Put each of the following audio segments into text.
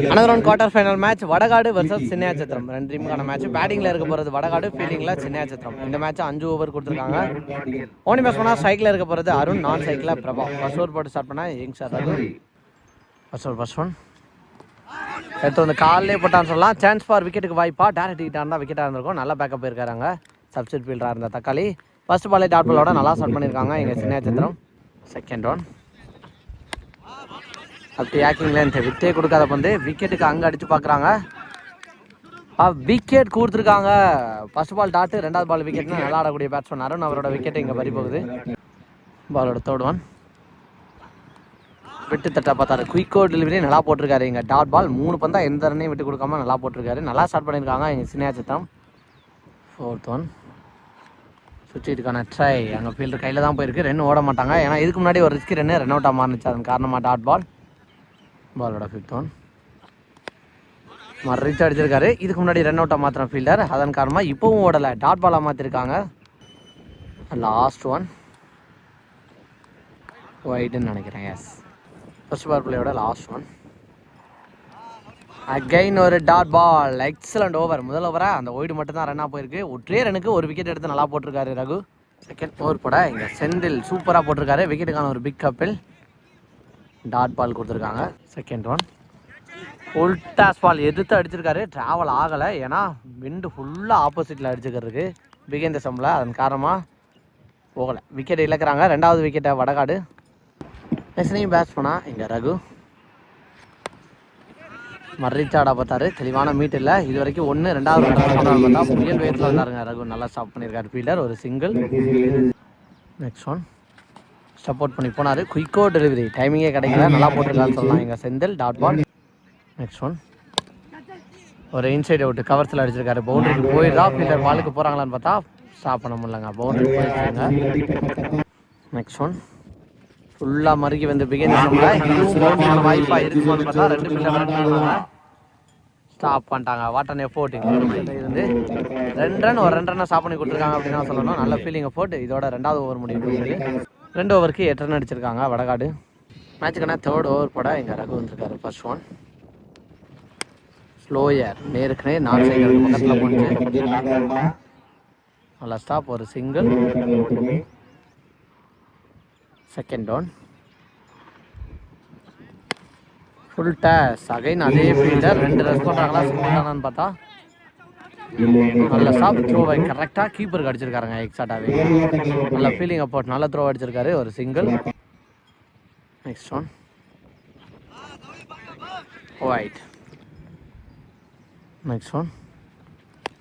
Another one quarter final match Vadakadu versus Chinnayachatram ரெண்டு டீமுக்கான match பேட்டிங்ல இருக்க போறது வடகாடு ஃபீல்டிங்ல சின்னையாச்சத்திரம் இந்த மேட்ச் அஞ்சு ஓவர் கொடுத்துருக்காங்க. ஓனி பேஸ் பண்ணா சைக்கிள் இருக்க போறது அருண் நான் சைக்கிளில் பிரபா. ஃபர்ஸ்ட் ஓவர் போட்டு ஸ்டார்ட் பண்ணா எங் சார் அது. ஃபர்ஸ்ட் ஓவர் ஃபர்ஸ்ட் ஒன் எடுத்து வந்து காலிலே போட்டான்னு சொல்லலாம். சான்ஸ் ஃபார் விக்கெட்டுக்கு வாய்ப்பா. டேரக்ட் கிட்டா இருந்தால் விக்கெட்டாக இருந்திருக்கும். நல்லா பேக்கப் போயிருக்காங்க சப்ஸ்டிட் ஃபீல்டராக இருந்த தக்காளி. ஃபர்ஸ்ட் பாலே டாட் பாலோட நல்லா ஸ்டார்ட் பண்ணியிருக்காங்க எங்கள் சின்னையாச்சத்திரம் செகண்ட் ஒன் அப்படி ஆக்கிங்ல இந்த விட்டே கொடுக்காத பந்து. விக்கெட்டுக்கு அங்கே அடிச்சு பார்க்குறாங்க விக்கெட் கொடுத்துருக்காங்க. ஃபர்ஸ்ட் பால் டாட்டு ரெண்டாவது பால் விக்கெட்னு நல்லா ஆடக்கூடிய பேட்ஸ்மேன் அருண் அவரோட விக்கெட் இங்கே பறி போகுது பாலோட தேர்ட் ஒன் விட்டு தட்டா பார்த்தாரு. குயிக்கோ டெலிவரி நல்லா போட்டிருக்காரு. இங்கே டாட் பால் மூணு பந்தா எந்த ரன்னையும் விட்டு கொடுக்காம நல்லா போட்டிருக்காரு. நல்லா ஸ்டார்ட் பண்ணியிருக்காங்க. எங்கள் சின்ன சித்தம் ஃபோர்த் ஒன் சுவிட்சுக்கான ட்ரை அங்கே ஃபீல்டர் கையில் தான் போயிருக்கு. ரன் ஓட மாட்டாங்க. ஏன்னா இதுக்கு முன்னாடி ஒரு ரிஸ்க் ரெண்டு ரன் அவுட்டாக மாறிச்சு. அதன் காரணமாக டாட் பால் பாலோட ஃபிஃப்த் ஒன் மறு ரீச் அடிச்சிருக்காரு. இதுக்கு முன்னாடி ரன் அவுட்டாக மாத்திரம் ஃபீல்டர் அதன் காரணமாக இப்போவும் ஓடலை. டாட் பாலாக மாற்றிருக்காங்க லாஸ்ட் ஒன் ஒயிட்னு நினைக்கிறேன். எஸ் ஃபர்ஸ்ட் பார் பிள்ளையோட லாஸ்ட் ஒன் அகைன் ஒரு டாட் பால் எக்ஸலண்ட் ஓவர் முதல் ஓவராக அந்த ஒய்டு மட்டும் தான் ரன்னாக போயிருக்கு. ஒற்றே ரனுக்கு ஒரு விக்கெட் எடுத்து நல்லா போட்டிருக்காரு ரகு. செகண்ட் ஓவர் போட இங்கே செந்தில் சூப்பராக போட்டிருக்காரு. விக்கெட்டுக்கான ஒரு பிக் கப்பில் டாட் பால் கொடுத்துருக்காங்க. Second one full toss ball எதிர்த்து அடிச்சிருக்காரு. ட்ராவல் ஆகலை. ஏன்னா விண்டு ஃபுல்லாக ஆப்போசிட்டில் அடிச்சுக்கிறதுக்கு பிகேந்திர சம்பில் அதன் காரணமாக போகலை. விக்கெட் இழக்கிறாங்க. ரெண்டாவது விக்கெட்டை வடகாடு. நெக்ஸ்ட்லையும் பேட்ஸ் பண்ணால் இங்கே ரகு. மர்ரிச்சாடா பார்த்தாரு. தெளிவான மீட் இல்லை. இது வரைக்கும் ஒன்று ரெண்டாவது பார்த்தா. புயல் வேகத்தில் வந்தாருங்க ரகு. நல்லா ஸ்டாப் பண்ணியிருக்காரு. ஃபீல்டர் ஒரு சிங்கிள் நெக்ஸ்ட் ஒன் சப்போர்ட் பண்ணி போனார். குயிக்கோ டெலிவரி டைமிங்கே கிடைக்கல. நல்லா போட்டிருக்காருன்னு சொல்லலாம் எங்கள் Senthil dot ball next one ஒரு இன்சைட் அவுட் கவர்ஸில் அடிச்சிருக்காரு. பவுண்டரிக்கு போயிடுறா. ஃபீல்டர் பாலுக்கு போகிறாங்களான்னு பார்த்தா ஸ்டாப் பண்ண முடியலங்க. பவுண்டரி போயிருக்காங்க நெக்ஸ்ட் ஒன் ஃபுல்லாக மறுக்கி வந்து பிகின் வாய்ப்பாக இருக்குமான்னு பார்த்தா ரெண்டு ஃபீல்டர் ஸ்டாப் பண்ணிட்டாங்க. வாட் அன் எஃபோர்ட் இருந்து ரெண்டு ரன் ஒரு ரெண்டு ரன்னை ஸ்டாப் பண்ணி கொடுத்துருக்காங்க அப்படின்னு தான் சொல்லணும். நல்ல ஃபீலிங் எஃபோர்ட் இதோட ரெண்டாவது ஓவர் முடிவு. ரெண்டு ஓவருக்கு எட்டு ரன் அடிச்சிருக்காங்க வடகாடு. மேட்சுக்கான தேர்ட் ஓவர் போட எங்கள் ரகு வந்திருக்காரு ஃபர்ஸ்ட் ஒன் ஸ்லோயர் நேருக்கு நேர் நாலு சைக்கிள் பக்கத்தில் போட்டு நல்லா ஸ்டாப் ஒரு single second one full toss again அதே ஃபீல்டர் ரெண்டு ரன் ஆகலாம் சிங்கிள் ஆனான்னு பார்த்தா. நல்ல ஸ்டாப் த்ரோ கரெக்டாக கீப்பருக்கு அடிச்சிருக்காருங்க எக்ஸாக்டாகவே நல்ல ஃபீலிங் அப்போட் நல்ல த்ரோ அடிச்சிருக்காரு ஒரு single next one wide next one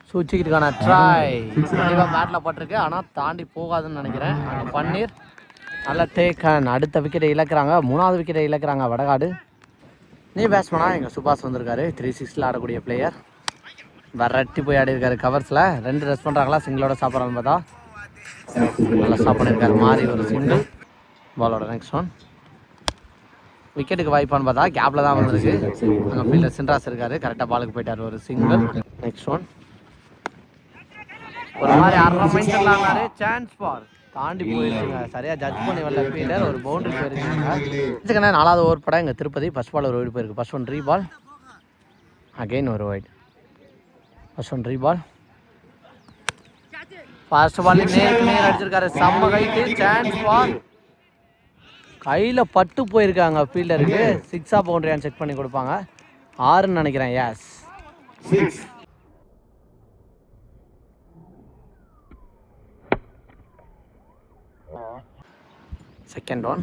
சூச்சிக்கிட்டுக்கான try கண்டிப்பாக பேட்டில் பட்டிருக்கு. ஆனால் தாண்டி போகாதுன்னு நினைக்கிறேன். அங்கே பன்னீர். நல்ல டேக்கன் அடுத்த விக்கெட்டை இழக்கிறாங்க. மூணாவது விக்கெட்டை இழக்கிறாங்க வடகாடு. நீ பேட்ஸ்மேனா எங்கள் சுபாஷ் வந்திருக்காரு. த்ரீ சிக்ஸில் ஆடக்கூடிய பிளேயர் வரட்டி போய் ஆடி இருக்காரு கவர்ஸில். ரெண்டு ரெஸ்ட் பண்ணுறாங்களா சிங்கிளோட சாப்பிட்றாங்க பார்த்தா. நல்லா ஸ்டாப் பண்ணியிருக்காரு மாறி ஒரு சிங்கிள் பாலோட நெக்ஸ்ட் ஒன் விக்கெட்டுக்கு வாய்ப்பான்னு பார்த்தா கேப்பில் தான் வந்திருக்கு. அங்கே ஃபீல்டர் சின்ராஸ் இருக்காரு. கரெக்டாக பாலுக்கு போயிட்டார். ஒரு சிங்கிள் நெக்ஸ்ட் ஒன் ஒரு மாதிரி அரை மைண்ட் சான்ஸ் பார். தாண்டி போயிருச்சுங்க. சரியா ஜட்ஜ் பண்ணி வரல ஃபீல்டர் ஒரு பவுண்டரி போயிருச்சுங்க. நாலாவது ஓவர் படம். எங்கள் திருப்பதி ஃபர்ஸ்ட் பால் ஒரு ஒயிட் போயிருக்கு. First one re ball again ஒரு wide first one ball first ball நேருக்கு நேர் அடிச்சிருக்காரு. செம்ம கைட்டு சான்ஸ் பால் கையில் பட்டு போயிருக்காங்க ஃபீல்டருக்கு சிக்ஸா பவுண்டரியான்னு செக் பண்ணி கொடுப்பாங்க. ஆறுன்னு நினைக்கிறேன். எஸ் செகண்ட் ஒன்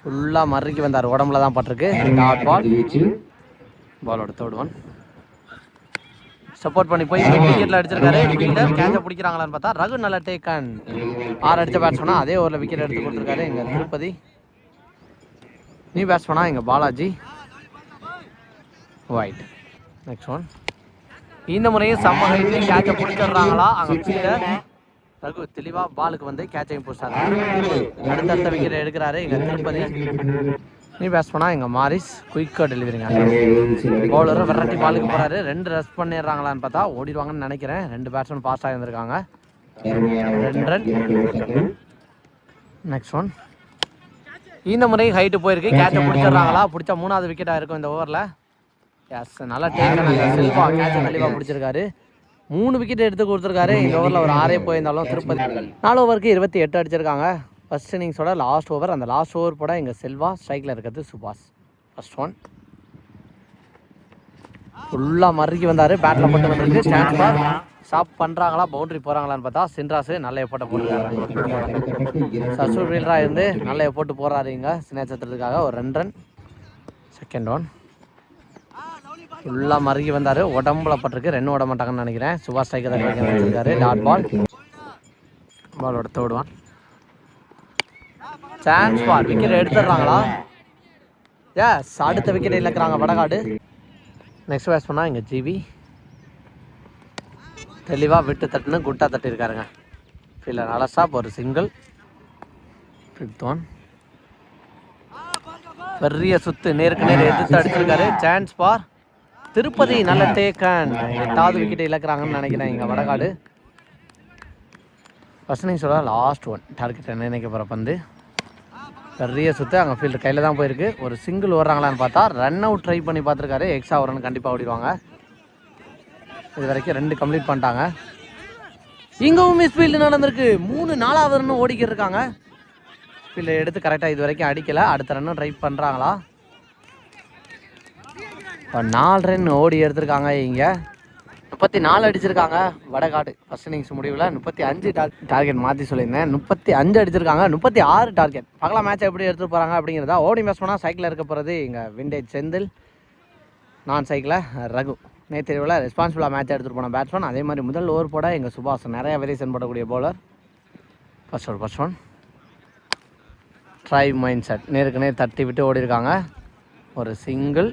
ஃபுல்லாக மறுக்கி வந்தார். உடம்புல தான் பட்டிருக்கு டாட் பால் பாலோட தேர்ட் ஒன் சப்போர்ட் பண்ணி போய் விக்கெட்டில் அடிச்சிருக்காரு. ஃபீல்டர் கேட்சை பிடிக்கிறாங்களான்னு பார்த்தா ரகு நல்ல டேக்கன் ஆறு அடித்த பேட்ஸ்மேனா அதே ஓவரில் விக்கெட் எடுத்து கொடுத்துருக்காரு எங்கள் திருப்பதி. நீ பேட்ஸ்மேனா எங்கள் பாலாஜி. ஒயிட் நெக்ஸ்ட் ஒன் இந்த முறையும் செம்ம ஹைட்டு கேட்சை பிடிச்சிடுறாங்களா? அங்கே ஃபீல்டர் ரகு தெளிவாக பாலுக்கு வந்து கேட்சையும் பிடிச்சாரு அடுத்தடுத்த விக்கெட் எடுக்கிறாரு எங்கள் திருப்பதி. நீ பேஸ் பண்ணா எங்கள் மாரிஸ் குயிக்காக டெலிவரிங்க பவுலரும் வெரைட்டி பாலுக்கு போகிறாரு ரெண்டு ரெஸ்ட் பண்ணிடுறாங்களான்னு பார்த்தா ஓடிடுவாங்கன்னு நினைக்கிறேன். ரெண்டு பேட்ஸ்மேன் பாஸ் ஆகியிருந்திருக்காங்க ரெண்டு ரன் நெக்ஸ்ட் ஒன் இந்த முறை ஹைட்டு போயிருக்கு. கேட்சை பிடிச்சிடுறாங்களா? பிடிச்ச மூணாவது விக்கெட்டாக இருக்கும் இந்த ஓவரில் எஸ் நல்லா டேக் செல்வா கேட்சை தெளிவாக பிடிச்சிருக்காரு. மூணு விக்கெட் எடுத்து கொடுத்துருக்காரு. இந்த ஓவரில் ஒரு ஆறே போயிருந்தாலும் திருப்பதி. நாலு ஓவருக்கு இருபத்தி எட்டு அடிச்சிருக்காங்க. ஃபர்ஸ்ட் இன்னிங்ஸோட லாஸ்ட் ஓவர் அந்த லாஸ்ட் ஓவர் போட எங்கள் செல்வா ஸ்ட்ரைக்கில் இருக்கிறது சுபாஷ். ஃபர்ஸ்ட் ஒன் ஃபுல்லாக மறுக்கி வந்தார். பேட்டில் போட்டு வந்திருக்கு. சான்ஸ் பார் ஸ்டாப் பண்ணுறாங்களா பவுண்டரி போகிறாங்களான்னு பார்த்தா சின்ராசு நல்ல எஃபோர்ட்டை போட்டுருக்காரு. சசூர் ஃபீல்டராக இருந்து நல்ல எஃபோர்ட் போடுறாரு இங்கே. சின்னச்சத்திரத்துக்காக ஒரு ரெண்டு ரன் செகண்ட் ஒன் ஃபுல்லாக மறுகி வந்தார். உடம்புல பட்டிருக்கு. ரெண்டு விட மாட்டாங்கன்னு நினைக்கிறேன். சுபாஷ் ஸ்ட்ரைக்கர் தான் வச்சிருக்காரு. டாட் பால் பாலோட third one chance for wicket எடுத்துடுறாங்களா? Yes அடுத்த விக்கெட் இழக்கிறாங்க வடகாடு. நெக்ஸ்ட் பேட்ஸ் பண்ணால் இங்கே ஜிவி தெளிவாக விட்டு தட்டுன்னு குட்டா தட்டியிருக்காருங்க. ஃபீல்டர் அலசாப் ஒரு சிங்கிள் ஃபிஃப்த் ஒன் பெரிய சுத்து நேருக்கு நேர் எதிர்த்து அடிச்சிருக்காரு. சான்ஸ் பார் திருப்பதி நல்ல டேக்கன் எட்டாவது விக்கெட் இழக்கிறாங்கன்னு நினைக்கிறேன் இங்கே வடகாடு. ஃபர்ஸ்ட் நீங்கள் சொல்ல லாஸ்ட் ஒன் டார்கெட் நினைக்க போகிற பந்து? பெரிய சுற்று அங்கே ஃபீல்டு கையில் தான் போயிருக்கு. ஒரு சிங்கிள் ஓடுறாங்களான்னு பார்த்தா ரன் அவுட் ட்ரை பண்ணி பார்த்துருக்காரு. எக்ஸ்ட்ரா ஓரன் கண்டிப்பாக ஓடிடுவாங்க. இது வரைக்கும் ரெண்டு கம்ப்ளீட் பண்ணிட்டாங்க. இங்கவும் மிஸ் ஃபீல்டு நடந்திருக்கு. மூணு நாலாவது ரன்னு ஓடிக்கிட்டு இருக்காங்க. ஃபீல்டு எடுத்து கரெக்டாக இது வரைக்கும் அடிக்கலை. அடுத்த ரன்னும் ட்ரை பண்ணுறாங்களா இப்போ நாலு ரன் ஓடி எடுத்திருக்காங்க இங்கே. முப்பத்தி நாலு அடிச்சிருக்காங்க. வடகாடு ஃபர்ஸ்ட் இன்னிங்ஸ் முடிவில் முப்பத்தி அஞ்சு டார்கெட் மாற்றி சொல்லியிருந்தேன். முப்பத்தி அஞ்சு அடிச்சிருக்காங்க முப்பத்தி ஆறு டார்கெட் பார்க்கலாம் மேட்ச் எப்படி எடுத்துகிட்டு போகிறாங்க அப்படிங்கிறதா ஓடி மேட்ச் சைக்கிளில் இருக்க போகிறது இங்கே விண்டேஜ் செந்தில் நான் சைக்கிளில் ரகு. நேற்று ரெஸ்பான்சிபிளாக மேட்ச் எடுத்துகிட்டு போன பேட்ஸ்மேன் அதே மாதிரி முதல் ஓவர் போட எங்கள் சுபாஷ் நிறைய வேரியேஷன் போடக்கூடிய bowler first over first one drive mind set நேருக்கு நேர் தட்டி விட்டு ஓடிருக்காங்க ஒரு சிங்கிள்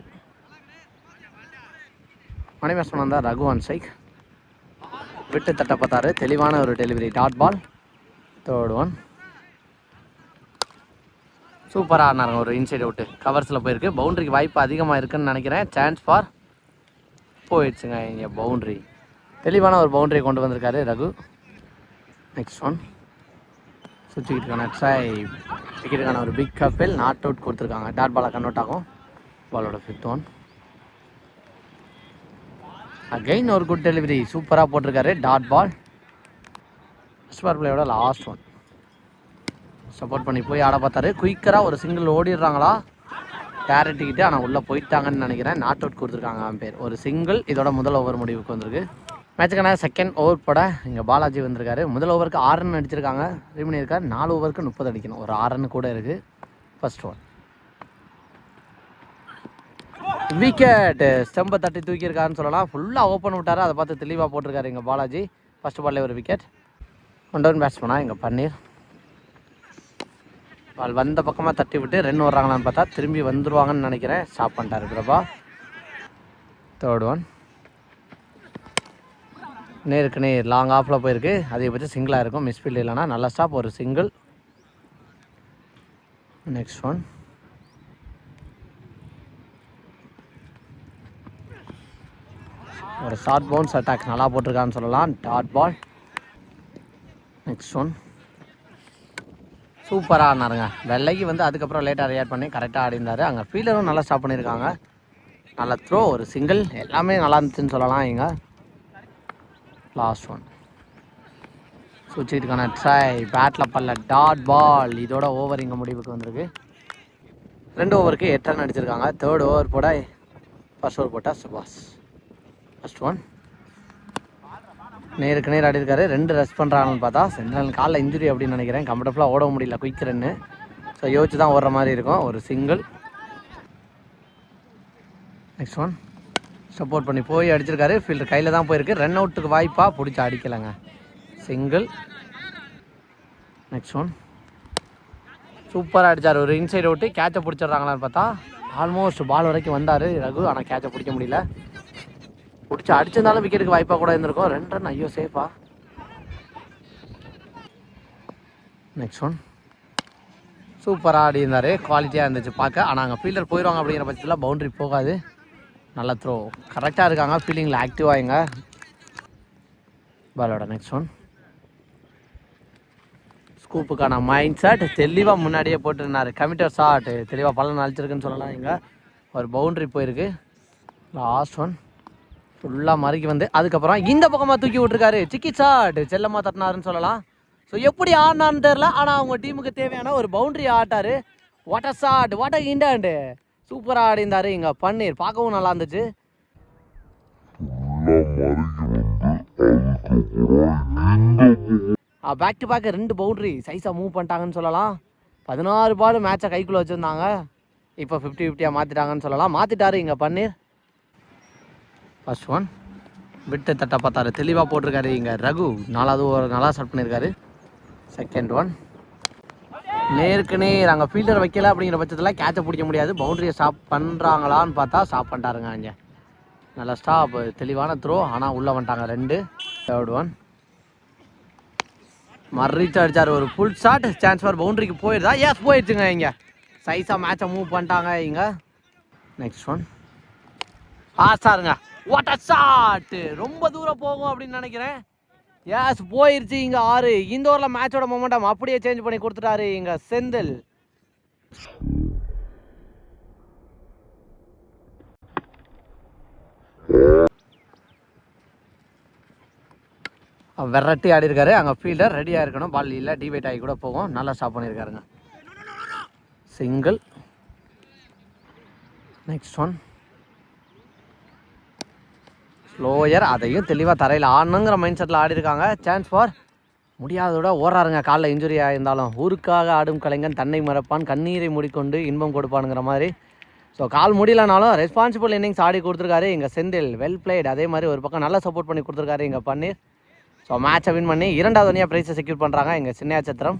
மணி பேட்ஸ்மேன் வந்தால் ரகுவான் சைக் விட்டு தட்ட பார்த்தாரு தெளிவான ஒரு delivery dot ball third one சூப்பராக ஆடினாருங்க. ஒரு இன்சைட் அவுட்டு கவர்ஸில் போயிருக்கு. பவுண்டரிக்கு வாய்ப்பு அதிகமாக இருக்குன்னு நினைக்கிறேன். சான்ஸ் ஃபார் போயிடுச்சுங்க இங்கே பவுண்ட்ரி தெளிவான ஒரு பவுண்டரியை கொண்டு வந்திருக்காரு ரகு. நெக்ஸ்ட் ஒன் சுவிட்சுக்கிட்டுக்கான ட்ரை விக்கெட்டுக்கான ஒரு பிக் கப்பில் நாட் அவுட் கொடுத்துருக்காங்க. டாட் பாலாக கன்வெர்ட் ஆகும். பாலோட ஃபிஃப்த் ஒன் அகைன் ஒரு குட் டெலிவரி சூப்பராக போட்டிருக்காரு. டாட் பால் ஃபஸ்ட் பார் பிளேயோட லாஸ்ட் ஒன் சப்போர்ட் பண்ணி போய் ஆட பார்த்தாரு. குயிக்கராக ஒரு சிங்கிள் ஓடிடுறாங்களா? டேரட்டிக்கிட்டு ஆனால் உள்ளே போயிட்டாங்கன்னு நினைக்கிறேன். நாட் அவுட் கொடுத்துருக்காங்க பேர். ஒரு சிங்கிள் இதோட முதல் ஓவர் முடிவுக்கு வந்திருக்கு. மேட்சுக்கான செகண்ட் ஓவர் போட இங்கே பாலாஜி வந்திருக்காரு. முதல் ஓவருக்கு ஆறு ரன் அடிச்சிருக்காங்க. ரிமினி இருக்கார். நாலு ஓவருக்கு முப்பது அடிக்கணும். ஒரு ஆறு ரன் கூட இருக்குது ஃபர்ஸ்ட் ஒன் விக்கெட் ஸ்டெம்பை தட்டி தூக்கியிருக்காருன்னு சொல்லலாம். ஃபுல்லாக ஓப்பன் விட்டார். அதை பார்த்து தெளிவாக போட்டிருக்காரு எங்கள் பாலாஜி. ஃபஸ்ட் பால்லே ஒரு விக்கெட் ஒன் டவுன் பேட்ஸ்மேனா இங்கே பன்னீர். பால் வந்த பக்கமாக தட்டி விட்டு ரன் வர்றாங்களான்னு பார்த்தா திரும்பி வந்துடுவாங்கன்னு நினைக்கிறேன். ஸ்டாப் பண்ணிட்டாரு பிரபா. தேர்ட் ஒன் நேருக்கு நேர் லாங் ஆஃபில் போயிருக்கு. அதிகபட்சம் சிங்கிளாக இருக்கும். மிஸ்ஃபீல்டு இல்லைனா நல்ல ஸ்டாப் ஒரு single next one short bounce attack நல்லா போட்டிருக்கான்னு சொல்லலாம். டாட் பால் நெக்ஸ்ட் ஒன் சூப்பராக ஆனாருங்க வெள்ளைக்கு வந்து அதுக்கப்புறம் லேட்டாக ரியாக்ட் பண்ணி கரெக்டாக ஆடிந்தார் அங்கே ஃபீல்டரும் நல்லா ஸ்டாப் பண்ணியிருக்காங்க. நல்ல த்ரோ ஒரு சிங்கிள் எல்லாமே நல்லா இருந்துச்சுன்னு சொல்லலாம் இங்கே. லாஸ்ட் ஒன் சுவிட்சுக்கான ட்ரை பேட்டில் பல்ல. டாட் பால் இதோட ஓவர் இங்கே முடிவுக்கு வந்திருக்கு. ரெண்டு ஓவருக்கு எட்டு ரன் அடிச்சிருக்காங்க. தேர்ட் ஓவர் போட ஃபர்ஸ்ட் ஓவர் போட்டால் சுபாஷ். ஃபஸ்ட் ஒன் நேருக்கு நேர் ஆடிருக்காரு ரெண்டு ரெஸ்ட் பண்ணுறாங்கன்னு பார்த்தா சென்ட்ரல் காலில் இன்ஜுரி அப்படின்னு நினைக்கிறேன். கம்ஃபர்டபுளாக ஓட முடியல குயிக் ரன்னு ஸோ யோசிச்சு தான் ஓடுற மாதிரி இருக்கும். ஒரு சிங்கிள் நெக்ஸ்ட் ஒன் சப்போர்ட் பண்ணி போய் அடிச்சிருக்காரு. ஃபீல்டர் கையில் தான் போயிருக்கு. ரன் அவுட்டுக்கு வாய்ப்பாக பிடிச்சி அடிக்கலைங்க. சிங்கிள் நெக்ஸ்ட் ஒன் சூப்பராக அடித்தார் ஒரு இன்சைட் அவுட்டு கேட்சை பிடிச்சிடுறாங்களான்னு பார்த்தா ஆல்மோஸ்ட் பால் வரைக்கும் வந்தார் ரகு. ஆனால் கேட்சை பிடிக்க முடியல. பிடிச்சி அடிச்சிருந்தாலும் விக்கெட்டுக்கு வாய்ப்பாக கூட இருந்திருக்கும். ரெண்டு ரன் ஐயோ சேஃபா நெக்ஸ்ட் ஒன் சூப்பராக ஆடி இருந்தார். குவாலிட்டியாக இருந்துச்சு பார்க்க. ஆனால் அங்கே ஃபீல்டர் போயிடுவாங்க அப்படிங்கிற பட்சத்தில் பவுண்டரி போகாது. நல்ல த்ரோ கரெக்டாக இருக்காங்க. ஃபீல்டிங்கில் ஆக்டிவாக எங்க பாலோட நெக்ஸ்ட் ஒன் ஸ்கூப்புக்கான மைண்ட் செட் தெளிவாக முன்னாடியே போட்டுருந்தாரு. கமிட்டர் ஷாட் தெளிவாக பலன் அழிச்சிருக்குன்னு சொல்லலாம் இங்கே. ஒரு பவுண்ட்ரி போயிருக்கு. லாஸ்ட் ஒன் ஃபுல்லாக மறுக்கி வந்து அதுக்கப்புறம் இந்த பக்கமாக தூக்கி விட்டுருக்காரு. சிக்கி ஷாட் செல்லமாக தட்டினாருன்னு சொல்லலாம். ஸோ எப்படி ஆடினான்னு தெரில ஆனால் அவங்க டீமுக்கு தேவையான ஒரு boundary ஆட்டாரு. What a shot what a இண்டாண்டு சூப்பராக ஆடிந்தாரு இங்கே பன்னீர். பார்க்கவும் நல்லா இருந்துச்சு. பேக் டு பேக் ரெண்டு பவுண்டரி சைஸாக மூவ் பண்ணிட்டாங்கன்னு சொல்லலாம். பதினாறு பால் மேட்சை கைக்குள்ளே வச்சுருந்தாங்க. இப்போ ஃபிஃப்டி ஃபிஃப்டியாக மாற்றிட்டாங்கன்னு சொல்லலாம். மாற்றிட்டாரு இங்கே பன்னீர். ஃபர்ஸ்ட் ஒன் விட்டு தட்ட பார்த்தாரு. தெளிவாக போட்டிருக்காரு இங்கே ரகு. நாலாவது ஒரு நல்லா ஸ்டார்ட் பண்ணியிருக்காரு. செகண்ட் ஒன் நேருக்கு நேர் அங்கே ஃபீல்டர் வைக்கல அப்படிங்கிற பட்சத்தில் கேட்சை பிடிக்க முடியாது. பவுண்டரியை ஸ்டாப் பண்ணுறாங்களான்னு பார்த்தா ஸ்டாப் பண்ணிட்டாருங்க அங்கே நல்லா ஸ்டாப் தெளிவான த்ரோ ஆனால் உள்ளே வந்துட்டாங்க ரெண்டு. தேர்ட் ஒன் மறிச்சு அடித்தார் ஒரு ஃபுல் ஷாட் சான்ஸ் ஃபார் பவுண்டரிக்கு போயிடுதா ஏஸ் போயிடுச்சுங்க இங்கே. சைஸாக மேட்சை மூவ் பண்ணிட்டாங்க இங்கே. நெக்ஸ்ட் ஒன் ஆசாருங்க வாட் அ ஷாட் ரொம்ப தூரம் போகும் அப்படின்னு நினைக்கிறேன். எஸ் போயிருச்சு இங்கே ஆறு. இந்த ஓவரில் மேட்சோட மொமெண்டம் அப்படியே சேஞ்ச் பண்ணி கொடுத்துட்டாரு இங்கே செந்தில். விரட்டி ஆடி இருக்காரு அங்கே ஃபீல்டர் ரெடியாக இருக்கணும். பால் இல்லை டிவைட் ஆகி கூட போகும். நல்லா ஸ்டாப் பண்ணியிருக்காருங்க. சிங்கிள் நெக்ஸ்ட் ஒன் ஸ்லோயர் அதையும் தெளிவாக தரையில் ஆடணுங்கிற மைண்ட் செட்டில் ஆடி இருக்காங்க சான்ஸ் ஃபார் முடியாதோட ஓடுறாருங்க. காலில் இன்ஜுரி ஆயிருந்தாலும் ஊருக்காக ஆடும் கலைஞன் தன்னை மறப்பான். கண்ணீரை மூடிக்கொண்டு இன்பம் கொடுப்பானுங்கிற மாதிரி. ஸோ கால் முடியலனாலும் ரெஸ்பான்சிபிள் இன்னிங்ஸ் ஆடி கொடுத்துருக்காரு. இங்கே செந்தில் வெல் பிளேட் அதே மாதிரி ஒரு பக்கம் நல்லா சப்போர்ட் பண்ணி கொடுத்துருக்காரு இங்கே பன்னீர். ஸோ மேட்சை வின் பண்ணி இரண்டாவது அணியாக ப்ரைஸை செக்யூர் பண்ணுறாங்க எங்கள் சின்ன சத்திரம்.